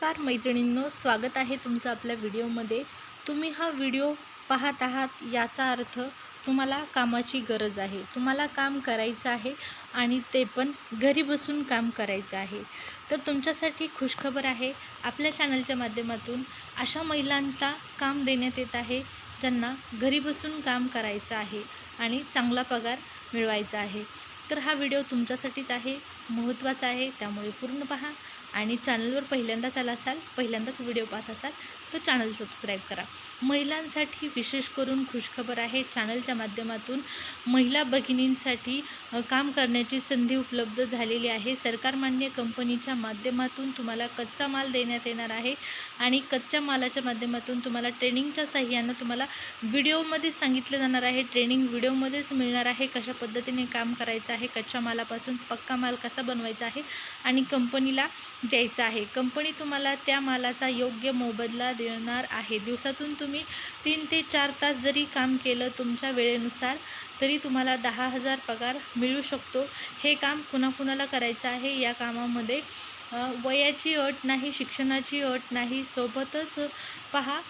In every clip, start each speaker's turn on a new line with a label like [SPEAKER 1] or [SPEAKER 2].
[SPEAKER 1] नमस्कार मैत्रिणींनो स्वागत आहे तुमचं आपल्या व्हिडिओमध्ये. तुम्ही हा व्हिडिओ पाहत आहात याचा अर्थ तुम्हाला कामाची गरज आहे. तुम्हाला काम करायचं आहे आणि ते पण घरी बसून काम करायचं आहे. तर तुमच्यासाठी खुशखबर आहे आपल्या चॅनलच्या माध्यमातून अशा महिलांना काम देण्यात येत आहे ज्यांना घरी बसून काम करायचं आहे आणि चांगला पगार मिळवायचा आहे. तर हा व्हिडिओ तुमच्यासाठीच आहे महत्त्वाचा आहे त्यामुळे पूर्ण पहा. आणि चॅनलवर पहिल्यांदाच आला असाल पहिल्यांदाच व्हिडिओ पाहत असाल तर चॅनल सबस्क्राईब करा. महिलांसाठी विशेष करून खुशखबर आहे. चॅनलच्या माध्यमातून महिला भगिनींसाठी काम करण्याची संधी उपलब्ध झालेली आहे. सरकारमान्य कंपनीच्या माध्यमातून तुम्हाला कच्चा माल देण्यात येणार आहे. आणि कच्च्या मालाच्या माध्यमातून तुम्हाला ट्रेनिंगच्या साह्यानं तुम्हाला व्हिडिओमध्ये सांगितलं जाणार आहे. ट्रेनिंग व्हिडिओमध्येच मिळणार आहे. कशा पद्धतीने काम करायचं आहे कच्च्या मालापासून पक्का माल कसा बनवायचा आहे आणि कंपनीला द्यायचा आहे. कंपनी तुम्हाला त्या मालाचा योग्य मोबदला देणार आहे. दिवसातून तुम्ही तीन ते चार तास जरी काम केलं तुमच्या वेळेनुसार तरी तुम्हाला दहा हजार पगार मिळू शकतो. हे काम कुणाकुणाला करायचं आहे? या कामामध्ये वयाची अट नाही शिक्षणाची अट नाही सोबतच पहा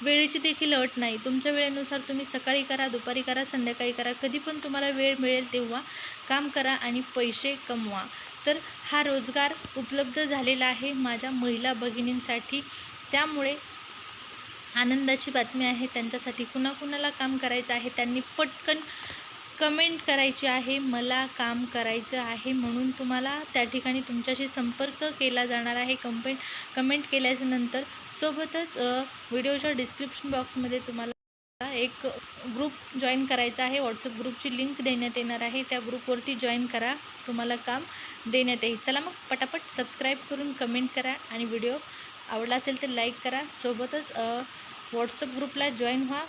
[SPEAKER 1] वेळेची देखील अट नाही. तुमच्या वेळेनुसार तुम्ही सकाळी करा दुपारी करा संध्याकाळी करा. कधी पण तुम्हाला वेळ मिळेल तेव्हा काम करा आणि पैसे कमवा. तर हा रोजगार उपलब्ध झालेला आहे माझ्या महिला भगिनींसाठी. त्यामुळे आनंदाची बातमी आहे. त्यांच्यासाठी कुणाकुणाला काम करायचं आहे त्यांनी पटकन कमेंट करायची आहे मला काम करायचं आहे म्हणून तुम्हाला त्या ठिकाणी तुमच्याशी संपर्क केला जाणार आहे. कंपेंट कमेंट केल्याच्यानंतर सोबतच व्हिडिओच्या डिस्क्रिप्शन बॉक्समध्ये तुम्हाला एक ग्रुप जॉईन करायचा आहे. व्हॉट्सअप ग्रुपची लिंक देण्यात येणार आहे. त्या ग्रुपवरती जॉईन करा. तुम्हाला काम देण्यात येईल. चला मग पटापट सबस्क्राईब करून कमेंट करा आणि व्हिडिओ आवडला असेल तर लाईक करा. सोबतच व्हॉट्सअप ग्रुपला जॉईन व्हा.